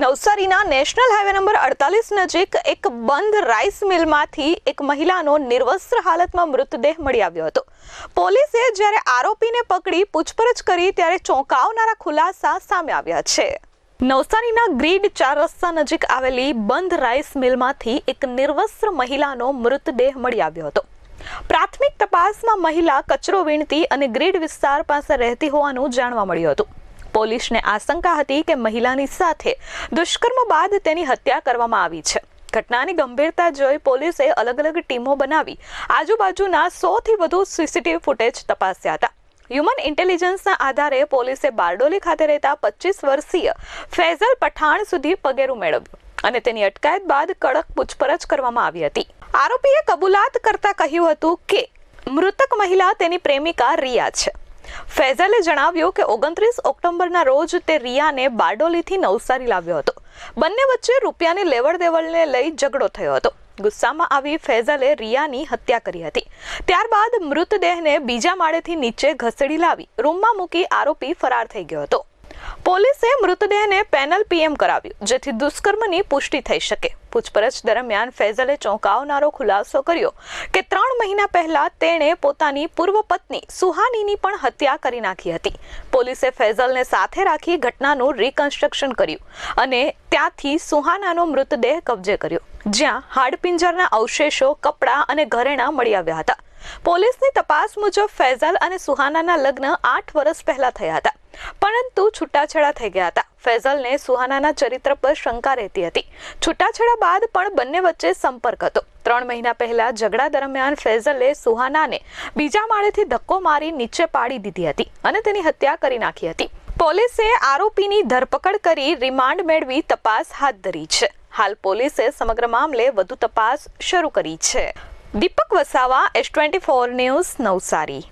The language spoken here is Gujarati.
નવસારીના નેશનલ હાઈવે નંબર અડતાલીસ નજીક એક બંધ રાઈસ મિલમાંથી એક મહિલાનો નિર્વસ્ત્ર હાલતમાં મૃતદેહ મળી આવ્યો હતો. પોલીસે જ્યારે આરોપીને પકડી પૂછપરછ કરી ત્યારે ચોંકાવનારા ખુલાસા સામે આવ્યા છે. નવસારીના ગ્રીડ ચાર રસ્તા નજીક આવેલી બંધ રાઈસ મિલમાંથી એક નિર્વસ્ત્ર મહિલાનો મૃતદેહ મળી આવ્યો હતો. પ્રાથમિક તપાસમાં મહિલા કચરો વીણતી અને ગ્રીડ વિસ્તાર પાસે રહેતી હોવાનું જાણવા મળ્યું હતું. પોલીસને આશંકા હતી કે મહિલાની સાથે દુષ્કર્મ બાદ તેની હત્યા કરવામાં આવી છે. ઘટનાની ગંભીરતા જોઈ પોલીસે અલગ અલગ ટીમો બનાવી આજુબાજુના સોથી વધુ સીસીટીવી ફૂટેજ તપાસ્યા હતા. હ્યુમન ઇન્ટેલિજન્સના આધારે પોલીસે બારડોલી ખાતે રહેતા પચીસ વર્ષીય ફૈઝલ પઠાણ સુધી પગેરું મેળવ્યું અને તેની અટકાયત બાદ કડક પૂછપરછ કરવામાં આવી હતી. આરોપીએ કબૂલાત કરતા કહ્યું હતું કે મૃતક મહિલા તેની પ્રેમિકા રિયા છે. ફૈઝલે જણાવ્યું કે ઓગણત્રીસ ઓક્ટોબરના રોજ તે રિયાને બારડોલીથી નવસારી લાવ્યો હતો. બંને વચ્ચે રૂપિયાની લેવડ દેવડને લઈ ઝઘડો થયો હતો. ગુસ્સામાં આવી ફૈઝલે રિયાની હત્યા કરી હતી. ત્યારબાદ મૃતદેહને બીજા માળેથી નીચે ઘસેડી લાવી રૂમમાં મૂકી આરોપી ફરાર થઈ ગયો હતો. પોલીસે મૃતદેહને પેનલ પીએમ કરાવ્યું, જેથી દુષ્કર્મની પુષ્ટિ થઈ શકે. પૂછપરછ દરમિયાન ફૈઝલે ચોંકાવનારો ખુલાસો કર્યો કે ત્રણ મહિના પહેલા તેણે પોતાની પૂર્વ પત્ની સુહાનીની પણ હત્યા કરી નાખી હતી. પોલીસે ફૈઝલને સાથે રાખી ઘટનાનું રિકન્સ્ટ્રક્શન કર્યું અને ત્યાંથી સુહાનાનો મૃતદેહ કબજે કર્યો, જ્યાં હાડપિંજરના અવશેષો, કપડાં અને ઘરેણાં મળી આવ્યા હતા. પોલીસની તપાસ મુજબ ફૈઝલ અને સુહાનાના લગ્ન આઠ વર્ષ પહેલા થયા હતા. પરંતુ છૂટાછેડા થઈ ગયા હતા. ફૈઝલને સુહાનાના ચરિત્ર પર શંકા રહેતી હતી. છૂટાછેડા બાદ પણ બંને વચ્ચે સંપર્ક હતો. ત્રણ મહિના પહેલા ઝઘડા દરમિયાન ફૈઝલે સુહાનાને બીજા માળેથી ધક્કો મારી નીચે પાડી દીધી હતી અને તેની હત્યા કરી નાખી હતી. પોલીસે આરોપીની ધરપકડ કરી રિમાન્ડ મેળવી તપાસ હાથ ધરી છે. હાલ પોલીસે સમગ્ર મામલે વધુ તપાસ શરૂ કરી છે. Deepak Vasava, S twenty four news Navsari.